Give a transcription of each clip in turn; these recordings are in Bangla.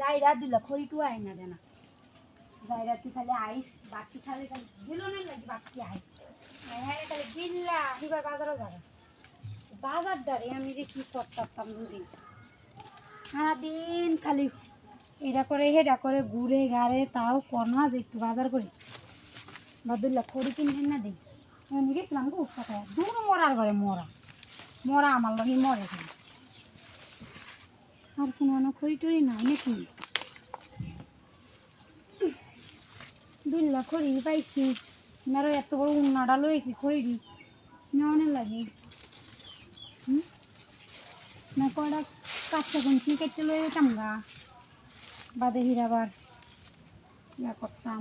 জায়গা দিল খড়ি টু আই না দেনা জায়গা তুই খালি আইস বাকি খালি খালি দিল না লাগি বাকি আইস হ্যাঁ খালি বিল্লা এবার বাজারও যাবে বাজার দাঁড়ে আমি খালি এটা করে হেটা করে ঘুরে গাড়ে তাও কনা যে একটু বাজার করি বাদুল্লা খড়ি কিনে না দিই আমি গেছিলাম গো উৎসাহ দূর মরার ঘরে মরা মরা আমার লগে মরে খালি আর কোনো খড়ি টড়ি নাই নাকি? দুল্লা খড়ি পাইছি। মেরো এত বড় উন্নাটা লইছি খড়ি নেওয়ানে লাগে? না কয়টা কাঁচা কুঞ্চি কেটে লয়ে যেতাম গা। বাদে হিরাবার ইয়া করতাম।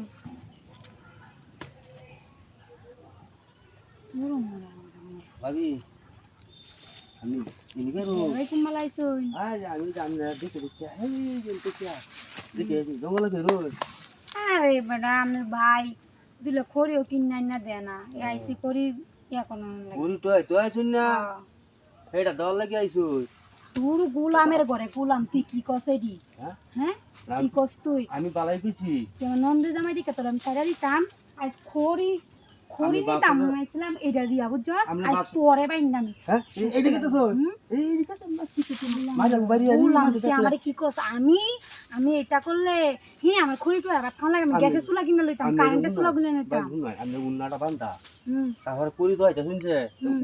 ভাবি আমি আজ আমি জানি না দেখে দেখে এই যে দেখে দেখে জঙ্গলে বেরো আরে বেটা আমার ভাই দিলে খড়িও কিনে না। করি লাগে। পুরি তো তো আইছুন না। এটা দল লাগি আইছু তোর গুলামের ঘরে গুলাম তুই কি কসে দি হ্যাঁ? হ্যাঁ? কি কস তুই? আমি বালাই যেমন নন্দে জামাই দিকে তোর আমি দিতাম। আজ খড়ি খড়ি আমি বাপ- দিতাম আইছিলাম এটা দিয়া বুঝছ? আজ তোরে বাইন্দাম এইদিকে তো শোন। এইদিকে তো কিছু মাঝে বাড়ি আনি গুলাম মাঝে তুই আমারে কি কস আমি আমি এটা করলে হি আমার খড়ি টু আর খাওয়া লাগে আমি আমি- গ্যাসের চুলা কিনে লইতাম কারেন্টের চুলা কিনে লইতাম আমি উন্নাটা বান্ধা তারপরে পুরি তো আইতা শুনছে?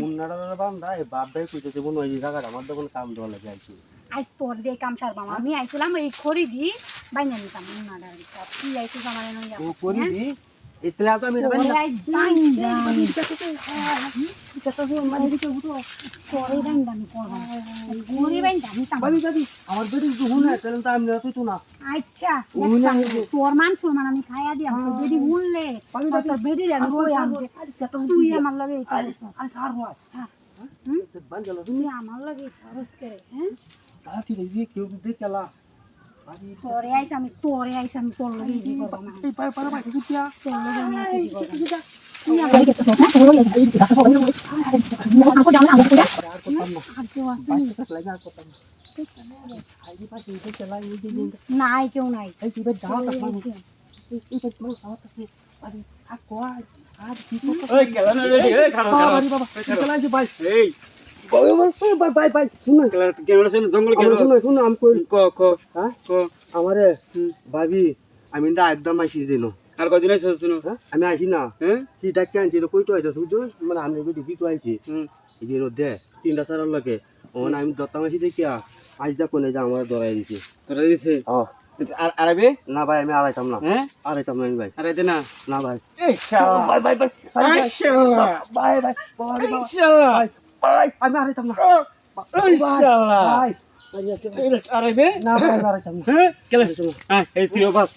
উন্নাটা বান্ধা এই বাপ ভাই কইতেছে বোন ওই জায়গাটা আমার দোকানে কাম দেওয়া লাগে আইছি তোর দিয়ে কাম সারবাম আমি আইছিলাম এই খড়ি দি বাইনা নিতাম না ডার তুই আইছিস আমার ও করি দি এতলা তো আমি যত হে মানে বাবি আমার বেটি যদি হুনে তাহলে তো আমি তুই তো না। আচ্ছা। তোর মান সম্মান আমি খাইয়া দিয়া তোর বেডি উনলে তোর আমি কই আনতে। তুই আমার লগে আরে। হয়? হ্যাঁ। আমার লগে খরচ করে হ্যাঁ? কেউ তোরে আইছ আমি তোরে আইছ আমি তোর লগে ই করব না। এই পার পার কিছু কিয়া তোর লগে আমি ই করব না। আর করতাম না আর কেউ আছে বাইরে থাক লাগা আর করতাম না পাশে এই চলা এই যে নাই কেউ নাই এই তুই দাও তাক মারু এই বেটা মারু দাও তাক বাবি আর কোয়াই আর কি করতে ওই খেলা রেডি এই খারাপ বাবা বাবা চলা যে ভাই। এই। আমার ভাবি আমি একদম আইছি দিন আর কদিন শুনো আমি আইছি না কি ডাক্তার আনছি কই তো আইছো বুঝছ মানে আমি বেটি তো আইছি এই যে দে তিনটা সারার লাগে ওন আমি দত্তা মাসি দেখিয়া আজ দা কোনে যা আমার দরাই দিছে তোরা দিছে ও আর আরবে না ভাই আমি আড়াইতাম না হ্যাঁ আড়াইতাম না আমি ভাই আর না না ভাই শালা ভাই ভাই ভাই ভাই ভাই ভাই ভাই। আমি আড়াইতাম না। শালা ভাই আরবে না ভাই আড়াইতাম না। হ্যাঁ কেলে হ্যাঁ এই তুই বাস।